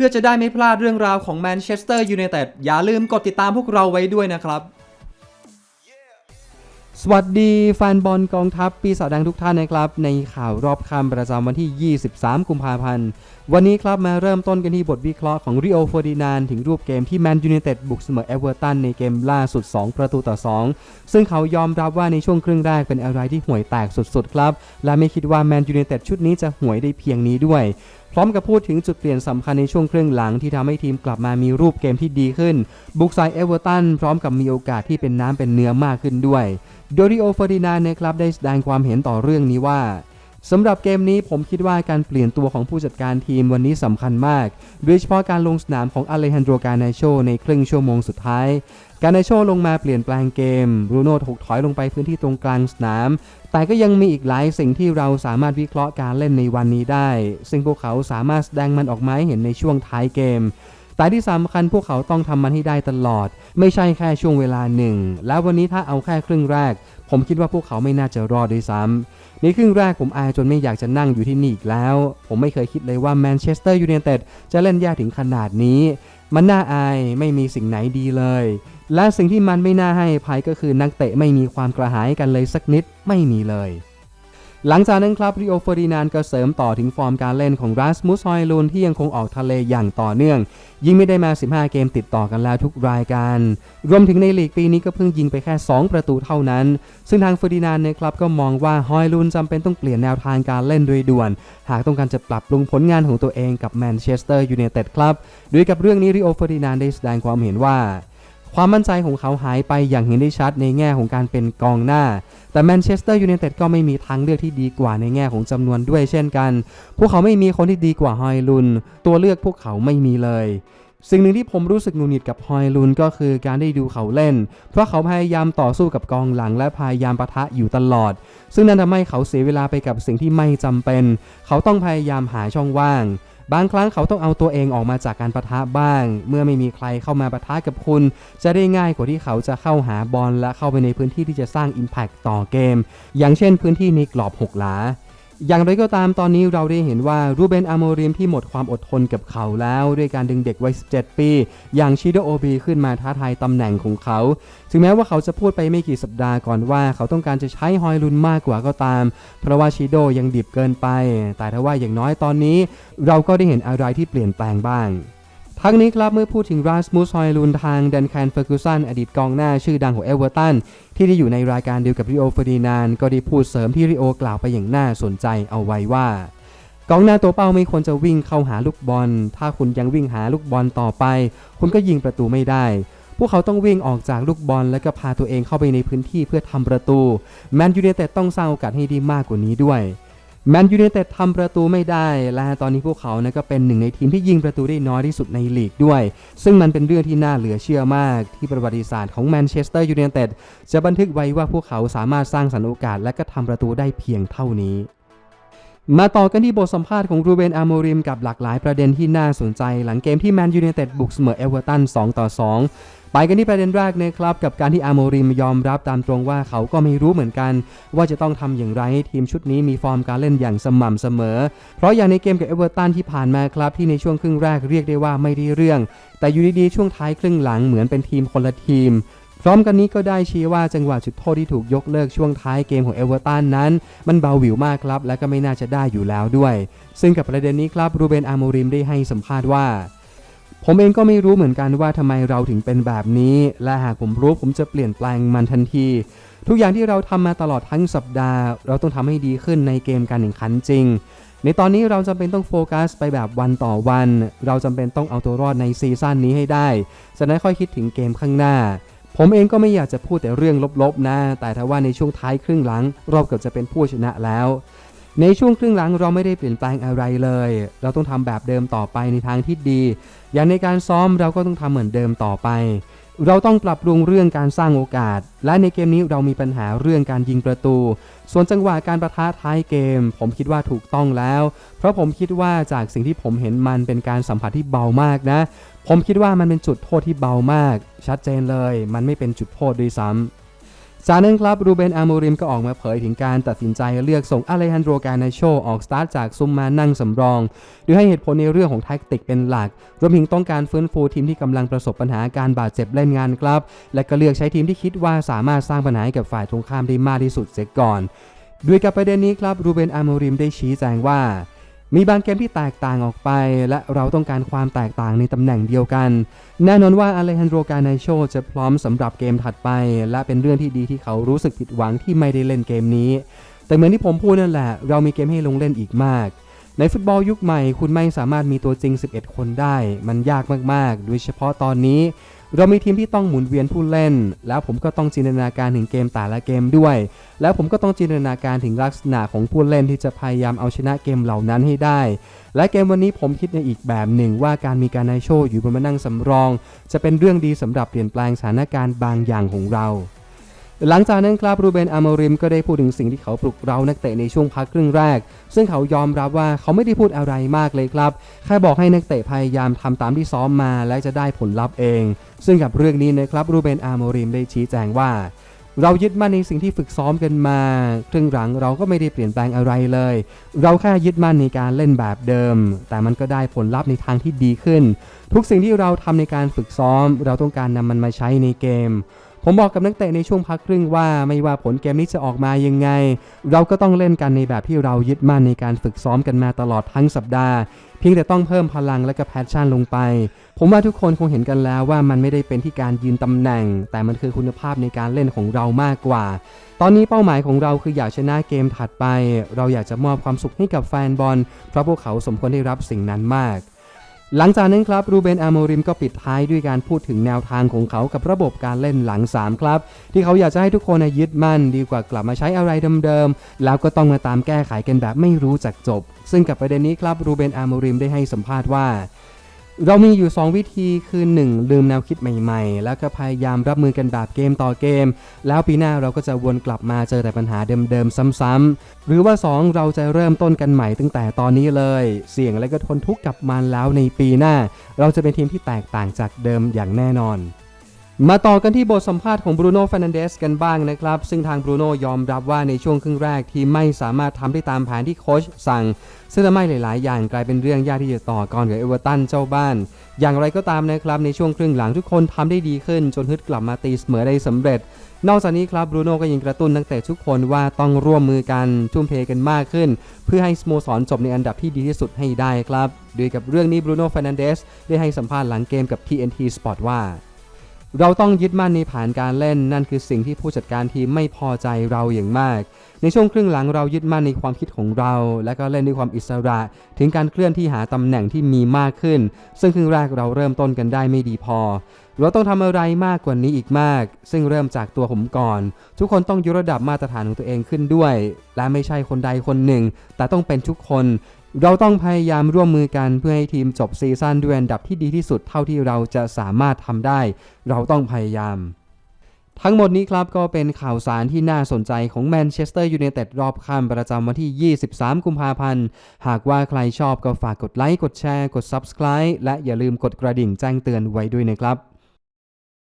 พื่อจะได้ไม่พลาดเรื่องราวของแมนเชสเตอร์ยูไนเต็ดอย่าลืมกดติดตามพวกเราไว้ด้วยนะครับ สวัสดีแฟนบอลกองทัพปีศาจแดงทุกท่านนะครับ ในข่าวรอบค่ำประจำวันที่ 23 กุมภาพันธ์ วันนี้ครับมาเริ่มต้นกันที่บทวิเคราะห์ของริโอเฟอร์ดินานถึงรูปเกมที่แมนยูไนเต็ดบุกเสมอเอเวอร์ตันในเกมล่าสุด 2 ประตูต่อ 2 ซึ่งเขายอมรับว่าในช่วงครึ่งแรกเป็นอะไรที่ห่วยแตกสุดๆครับ และไม่คิดว่าแมนยูไนเต็ดชุดนี้จะห่วยได้เพียงนี้ด้วยพร้อมกับพูดถึงจุดเปลี่ยนสำคัญในช่วงครึ่งหลังที่ทำให้ทีมกลับมามีรูปเกมที่ดีขึ้น บุกใส่เอเวอร์ตันพร้อมกับมีโอกาสที่เป็นน้ำเป็นเนื้อมากขึ้นด้วยโดริโอเฟอร์ดินานนะครับได้แสดงความเห็นต่อเรื่องนี้ว่าสำหรับเกมนี้ผมคิดว่าการเปลี่ยนตัวของผู้จัดการทีมวันนี้สำคัญมาก โดยเฉพาะการลงสนามของอเลฮันโดรกาเนโชในครึ่งชั่วโมงสุดท้าย กาเนโชลงมาเปลี่ยนแปลงเกมบรูโน่ถูกถอยลงไปพื้นที่ตรงกลางสนาม แต่ก็ยังมีอีกหลายสิ่งที่เราสามารถวิเคราะห์การเล่นในวันนี้ได้ ซึ่งพวกเขาสามารถแสดงมันออกมาให้เห็นในช่วงท้ายเกม แต่ที่สำคัญพวกเขาต้องทำมันให้ได้ตลอด ไม่ใช่แค่ช่วงเวลาหนึ่ง แล้ววันนี้ถ้าเอาแค่ครึ่งแรก ผมคิดว่าพวกเขาไม่น่าจะรอดด้วยซ้ำในครึ่งแรกผมอายจนไม่อยากจะนั่งอยู่ที่นี่อีกแล้ว ผมไม่เคยคิดเลยว่าแมนเชสเตอร์ยูไนเต็ดจะเล่นแย่ถึงขนาดนี้ มันน่าอายไม่มีสิ่งไหนดีเลย และสิ่งที่มันไม่น่าให้ภัยก็คือนักเตะไม่มีความกระหายกันเลยสักนิดไม่มีเลย หลังจากนั้นครับริโอเฟอร์ดินานก็เสริมต่อถึงฟอร์มการเล่นของรัสมุสฮอยลูนที่ยังคงออกทะเลอย่างต่อเนื่อง ยิงไม่ได้มา 15 เกมติดต่อกันแล้วทุกรายการ รวมถึงในลีกปีนี้ก็เพิ่งยิงไปแค่ 2 ประตูเท่านั้น ซึ่งทางเฟอร์ดินานนะครับก็มองว่าฮอยลูนจำเป็นต้องเปลี่ยนแนวทางการเล่นโดยด่วน หากต้องการจะปรับปรุงผลงานของตัวเองกับแมนเชสเตอร์ยูไนเต็ดครับด้วยกับเรื่องนี้ริโอเฟอร์ดินานได้แสดงความเห็นว่า ความมั่นใจของเขาหายไปอย่างเห็นได้ชัดในแง่ของการเป็นกองหน้า แต่แมนเชสเตอร์ยูไนเต็ดก็ไม่มีทางเลือกที่ดีกว่าในแง่ของจำนวนด้วยเช่นกัน พวกเขาไม่มีคนที่ดีกว่าฮอยลุน ตัวเลือกพวกเขาไม่มีเลยสิ่งหนึ่งที่ผมรู้สึกหงุดหงิดกับฮอยลุนก็คือการได้ดูเขาเล่น เพราะเขาพยายามต่อสู้กับกองหลังและพยายามปะทะอยู่ตลอด ซึ่งนั่นทำให้เขาเสียเวลาไปกับสิ่งที่ไม่จำเป็น เขาต้องพยายามหาช่องว่าง บางครั้งเขาต้องเอาตัวเองออกมาจากการประทะบ้าง เมื่อไม่มีใครเข้ามาประทะกับคุณ จะได้ง่ายกว่าที่เขาจะเข้าหาบอลและเข้าไปในพื้นที่ที่จะสร้าง Impact ต่อเกม อย่างเช่นพื้นที่ในกรอบ 6 หลา อย่างไรก็ตามตอนนี้เราได้เห็นว่ารูเบนอาโมริมที่หมดความอดทนกับเขาแล้ว ด้วยการดึงเด็กวัย 17 ปี อย่างชิโดโอบีขึ้นมาท้าทายตำแหน่งของเขา ถึงแม้ว่าเขาจะพูดไปไม่กี่สัปดาห์ก่อนว่าเขาต้องการจะใช้ฮอยลุนมากกว่าก็ตาม เพราะว่าชิโดยังดิบเกินไป แต่ถ้าว่าอย่างน้อยตอนนี้ เราก็ได้เห็นอะไรที่เปลี่ยนแปลงบ้าง ทั้งนี้ครับเมื่อพูดถึงราสมุสฮอยลุนทางเดนแคนเฟอร์กูสันอดีตกองหน้าชื่อดังของเอเวอร์ตันที่ได้อยู่ในรายการเดียวกับริโอเฟอร์ดินาน ก็ได้พูดเสริมที่ริโอกล่าวไปอย่างน่าสนใจเอาไว้ว่ากองหน้าตัวเป้าไม่ควรจะวิ่งเข้าหาลูกบอล ถ้าคุณยังวิ่งหาลูกบอลต่อไป คุณก็ยิงประตูไม่ได้ พวกเขาต้องวิ่งออกจากลูกบอล และก็พาตัวเองเข้าไปในพื้นที่เพื่อทำประตู แมนยูไนเต็ดต้องสร้างโอกาสให้ดีมากกว่านี้ด้วย แมนยูเนเต็ดทำประตูไม่ได้ และตอนนี้พวกเขานะก็เป็นหนึ่งในทีมที่ยิงประตูได้น้อยที่สุดในลีกด้วย ซึ่งมันเป็นเรื่องที่น่าเหลือเชื่อมาก ที่ประวัติศาสตร์ของแมนเชสเตอร์ยูไนเต็ดจะบันทึกไว้ว่าพวกเขาสามารถสร้างสรรค์โอกาสและก็ทำประตูได้เพียงเท่านี้ มาต่อกันที่บทสัมภาษณ์ของรูเบนอาโมริมกับหลากหลายประเด็นที่น่าสนใจ หลังเกมที่แมนยูไนเต็ดบุกเสมอเอเวอร์ตัน 2 ต่อ 2 ไปกันที่ประเด็นแรกนะครับ กับการที่อาโมริมยอมรับตามตรงว่าเขาก็ไม่รู้เหมือนกัน ว่าจะต้องทำอย่างไรให้ทีมชุดนี้มีฟอร์มการเล่นอย่างสม่ำเสมอ เพราะอย่างในเกมกับเอเวอร์ตันที่ผ่านมาครับที่ในช่วงครึ่งแรกเรียกได้ว่าไม่ได้เรื่อง แต่อยู่ดีๆช่วงท้ายครึ่งหลังเหมือนเป็นทีมคนละทีม พร้อมกันนี้ก็ได้ชี้ว่าจังหวะจุดโทษที่ถูกยกเลิกช่วงท้ายเกมของเอเวอร์ตันนั้น มันเบาหวิวมากครับ และก็ไม่น่าจะได้อยู่แล้วด้วย ซึ่งกับประเด็นนี้ครับรูเบนอาโมริมได้ให้สัมภาษณ์ว่า ผมเองก็ไม่รู้เหมือนกันว่าทำไมเราถึงเป็นแบบนี้ และหากผมรู้ผมจะเปลี่ยนแปลงมันทันทีทุกอย่างที่เราทำมาตลอดทั้งสัปดาห์ เราต้องทำให้ดีขึ้นในเกมการแข่งขันจริง ในตอนนี้เราจำเป็นต้องโฟกัสไปแบบวันต่อวัน เราจำเป็นต้องเอาตัวรอดในซีซั่นนี้ให้ได้จากนั้นค่อยคิดถึงเกมข้างหน้า ผมเองก็ไม่อยากจะพูดแต่เรื่องลบๆนะ แต่ถ้าว่าในช่วงท้ายครึ่งหลัง เราเกือบจะเป็นผู้ชนะแล้ว ในช่วงครึ่งหลังเราไม่ได้เปลี่ยนแปลงอะไรเลย เราต้องทำแบบเดิมต่อไปในทางที่ดี อย่างในการซ้อมเราก็ต้องทำเหมือนเดิมต่อไป เราต้องปรับปรุงเรื่องการสร้างโอกาส และในเกมนี้เรามีปัญหาเรื่องการยิงประตู ส่วนจังหวะการประทะท้ายเกม ผมคิดว่าถูกต้องแล้ว เพราะผมคิดว่าจากสิ่งที่ผมเห็นมันเป็นการสัมผัสที่เบามากนะ ผมคิดว่ามันเป็นจุดโทษที่เบามาก ชัดเจนเลย มันไม่เป็นจุดโทษด้วยซ้ำ จากนั้นครับรูเบนอาโมริมก็ออกมาเผยถึงการตัดสินใจเลือกส่งอเลฮันโดรกานาโชออกสตาร์ทจากซุมมานั่งสำรองโดยให้เหตุผลในเรื่องของแท็กติกเป็นหลัก รวมถึงต้องการฟื้นฟูทีมที่กำลังประสบปัญหาการบาดเจ็บเล่นงานครับ และก็เลือกใช้ทีมที่คิดว่าสามารถสร้างปัญหาให้กับฝ่ายตรงข้ามได้มากที่สุดเสียก่อนด้วยกับประเด็นนี้ครับรูเบนอาโมริมได้ชี้แจงว่า มีบางเกมที่แตกต่างออกไป และเราต้องการความแตกต่างในตำแหน่งเดียวกัน แน่นอนว่าอเลฮันโดรกานโชจะพร้อมสำหรับเกมถัดไป และเป็นเรื่องที่ดีที่เขารู้สึกผิดหวังที่ไม่ได้เล่นเกมนี้ แต่เหมือนที่ผมพูดนั่นแหละ เรามีเกมให้ลงเล่นอีกมาก ในฟุตบอลยุคใหม่ คุณไม่สามารถมีตัวจริง 11 คนได้ มันยากมากๆ โดยเฉพาะตอนนี้ เรามีทีมที่ต้องหมุนเวียนผู้เล่น แล้วผมก็ต้องจินตนาการถึงเกมแต่ละเกมด้วย แล้วผมก็ต้องจินตนาการถึงลักษณะของผู้เล่นที่จะพยายามเอาชนะเกมเหล่านั้นให้ได้ และเกมวันนี้ผมคิดในอีกแบบหนึ่งว่าการมีการไนโชอยู่บนมานั่งสำรอง จะเป็นเรื่องดีสำหรับเปลี่ยนแปลงสถานการณ์บางอย่างของเรา หลังจากนั้นครับรูเบนอาโมริมก็ได้พูดถึงสิ่งที่เขาปลุกเรานักเตะในช่วงพักครึ่งแรก ซึ่งเขายอมรับว่าเขาไม่ได้พูดอะไรมากเลยครับแค่บอกให้นักเตะพยายามทำตามที่ซ้อมมา และจะได้ผลลัพธ์เอง ซึ่งกับเรื่องนี้นะครับรูเบนอาโมริมได้ชี้แจงว่าเรายึดมั่นในสิ่งที่ฝึกซ้อมกันมาครึ่งหลังเราก็ไม่ได้เปลี่ยนแปลงอะไรเลย เราแค่ยึดมั่นในการเล่นแบบเดิม แต่มันก็ได้ผลลัพธ์ในทางที่ดีขึ้น ทุกสิ่งที่เราทำในการฝึกซ้อม เราต้องการนำมันมาใช้ในเกม ผมบอกกับนักเตะในช่วงพักครึ่งว่าไม่ว่าผลเกมนี้จะออกมายังไง เราก็ต้องเล่นกันในแบบที่เรายึดมั่นในการฝึกซ้อมกันมาตลอดทั้งสัปดาห์ เพียงแต่ต้องเพิ่มพลังและก็แพชชั่นลงไป ผมว่าทุกคนคงเห็นกันแล้วว่ามันไม่ได้เป็นที่การยืนตำแหน่ง แต่มันคือคุณภาพในการเล่นของเรามากกว่า ตอนนี้เป้าหมายของเราคืออยากชนะเกมถัดไป เราอยากจะมอบความสุขให้กับแฟนบอลเพราะพวกเขาสมควรได้รับสิ่งนั้นมาก หลังจากนั้นครับรูเบนอาโมริมก็ปิดท้ายด้วยการพูดถึงแนวทางของเขากับระบบการเล่นหลัง 3 ครับ ที่เขาอยากจะให้ทุกคนยึดมั่นดีกว่ากลับมาใช้อะไรเดิมๆ แล้วก็ต้องมาตามแก้ไขกันแบบไม่รู้จักจบ ซึ่งกับประเด็นนี้ครับรูเบนอาโมริมได้ให้สัมภาษณ์ว่า เรามีอยู่ 2 วิธีคือ 1. ลืมแนวคิดใหม่ๆ แล้วก็พยายามรับมือกันแบบเกมต่อเกม แล้วปีหน้าเราก็จะวนกลับมาเจอแต่ปัญหาเดิมๆ ซ้ำๆ หรือว่า 2 เราจะเริ่มต้นกันใหม่ตั้งแต่ตอนนี้เลย เสี่ยงและก็ทนทุกข์กับมันแล้วในปีหน้า เราจะเป็นทีมที่แตกต่างจากเดิมอย่างแน่นอน มาต่อกันที่บทสัมภาษณ์ของบรูโน่ฟ r นันเดสกันบ้างนะครับ ซึ่งทางบรูโน่ยอมรับว่าในช่วงครึ่งแรกที่ไม่สามารถทำได้ตามแผนที่โค้ชสั่ง ซึ่งทำให้หลาย ๆ อย่างกลายเป็นเรื่องยากที่จะต่อกรกับเอเวอร์ตันเจ้าบ้าน อย่างไรก็ตามนะครับในช่วงครึ่งหลังทุกคนทำได้ดีขึ้น จนฮึดกลับมาตีเสมอได้สำเร็จ นอกจากนี้ครับบรูโน่ก็ยังกระตุ้นนักเตะทุกคนว่าต้องร่วมมือกันทุ่มเทกันมากขึ้น เพื่อให้สโมสรจบในอันดับที่ดีที่สุดให้ได้ครับโดยกับเรื่องนี้บรูโน่ฟ r นันเดสได้ให้สัมภาษณ์หลังเกมกับ TNT Sport ว่า เราต้องยึดมั่นในแผนการเล่น นั่นคือสิ่งที่ผู้จัดการทีมไม่พอใจเราอย่างมาก ในช่วงครึ่งหลังเรายึดมั่นในความคิดของเรา และก็เล่นด้วยความอิสระ ถึงการเคลื่อนที่หาตำแหน่งที่มีมากขึ้น ซึ่งครึ่งแรกเราเริ่มต้นกันได้ไม่ดีพอ เราต้องทำอะไรมากกว่านี้อีกมาก ซึ่งเริ่มจากตัวผมก่อน ทุกคนต้องยกระดับมาตรฐานของตัวเองขึ้นด้วย และไม่ใช่คนใดคนหนึ่ง แต่ต้องเป็นทุกคน เราต้องพยายามร่วมมือกันเพื่อให้ทีมจบซีซั่นด้วยอันดับที่ดีที่สุดเท่าที่เราจะสามารถทำได้ เราต้องพยายาม ทั้งหมดนี้ครับก็เป็นข่าวสารที่น่าสนใจของแมนเชสเตอร์ยูไนเต็ดรอบค่ำประจำวันที่ 23 กุมภาพันธ์ หากว่าใครชอบก็ฝากกดไลค์ กดแชร์ กด Subscribe และอย่าลืมกดกระดิ่งแจ้งเตือนไว้ด้วยนะครับ